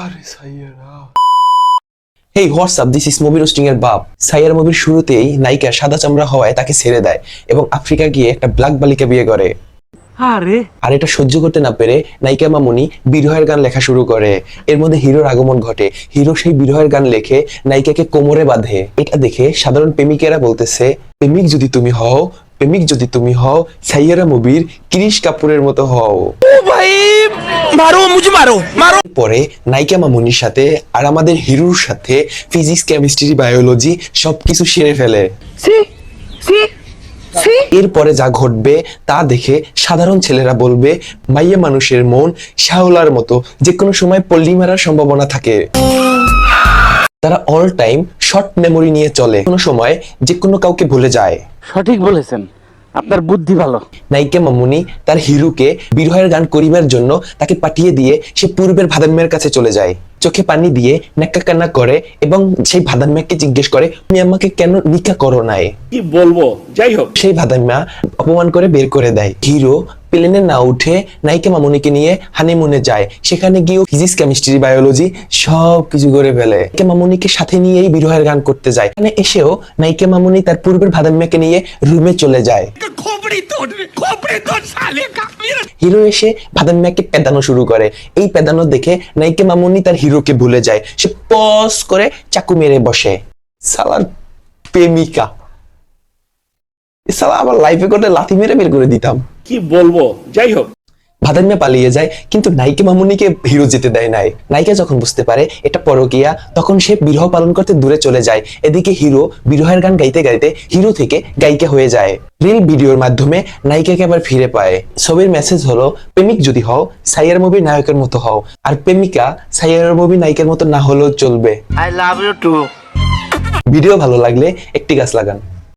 আরে Saiyaara hey what's up this is movie roasting এর বাপ। সাইয়ার মুভির শুরুতেই নায়িকা সাদা চামড়া হওয়ায় তাকে ছেড়ে দেয় এবং আফ্রিকা গিয়ে একটা ব্ল্যাক বালিকা বিয়ে করে। আরে। আর এটা সহ্য করতে না পেরে নায়িকা মামুনি বিরহের গান লেখা শুরু করে। এর মধ্যে হিরোর আগমন ঘটে। হিরো সেই বিরহের গান লেখে নায়িকাকে কোমরে বাঁধে। এটা দেখে সাধারণ প্রেমিকেরা বলতেছে প্রেমিক যদি তুমি হও প্রেমিক যদি তুমি হও সাইয়ারা মুভির ক্রিশ কাপুরের মতো হও। ও ভাই! মারো মুঝে মারো মারো। পরে নায়িকা মামুনির সাথে আর আমাদের হিরোর সাথে ফিজিক্স কেমিস্ট্রি বায়োলজি সবকিছু সেরে ফেলে। সি সি সি। এরপরে যা ঘটবে তা দেখে সাধারণ ছেলেরা বলবে মাইয়া মানুষের মন শাওলার মতো যে কোনো সময় পল্লী মারার সম্ভাবনা থাকে। তারা অল টাইম শর্ট মেমোরি নিয়ে চলে। কোনো সময় যে কোনো কাউকে ভুলে যায়। সঠিক বলেছেন। আপনার বুদ্ধি ভালো। নায়িকা মামুনি তার হিরুকে বিরহের গান করিবার জন্য তাকে পাঠিয়ে দিয়ে সে পূর্বের ভাদানমের কাছে চলে যায়। চোখে পানি দিয়ে নেক্কা কান্না করে এবং সেই ভাদানম্যাকে জিজ্ঞেস করে তুমি আমাকে কেন নিকা করো নাই? কি বলব? যাই হোক। সেই ভাদাম্যা অপমান করে বের করে দেয়। হিরো প্লেনে না উঠে নায়িকা মামুনিকে নিয়ে হানিমুনে যায়। সেখানে গিয়েও ফিজিক্স কেমিস্ট্রি বায়োলজি সব কিছু করে ফেলে। নায়িকা মামুনিকে সাথে নিয়েই বিরহের গান করতে যায়। এখানে এসেও নায়িকা মামুনি তার পূর্বের ভাদাইমাকে নিয়ে রুমে চলে যায়। হিরো এসে ভাদাইমাকে পেদানো শুরু করে। এই পেদানো দেখে নায়িকা মামুনি তার হিরোকে ভুলে যায়। সে পজ করে চাকু মেরে বসে। সালার প্রেমিকা সালা আমার লাইফে করলে লাথি মেরে বের করে দিতাম। কি বলব? যাই হোক। ভাদান্যা পালিয়ে যায় কিন্তু নায়িকা মামুনিকে হিরো যেতে দেয় নাই। নায়িকা যখন বুঝতে পারে এটা পরকিয়া তখন সে বিরহ পালন করতে দূরে চলে যায়। এদিকে হিরো বিরহের গান গাইতে গাইতে হিরো থেকে গায়িকা হয়ে যায়। রিল ভিডিওর মাধ্যমে নায়িকাকে আবার ফিরে পায়। ছবির মেসেজ হলো প্রেমিক যদি হও সাইয়ার মুভির নায়কের মতো হও। আর প্রেমিকা সাইয়ার মুভি নায়িকার মতো না হলেও চলবে। I love you too video ভালো লাগলে একটি গাছ লাগান।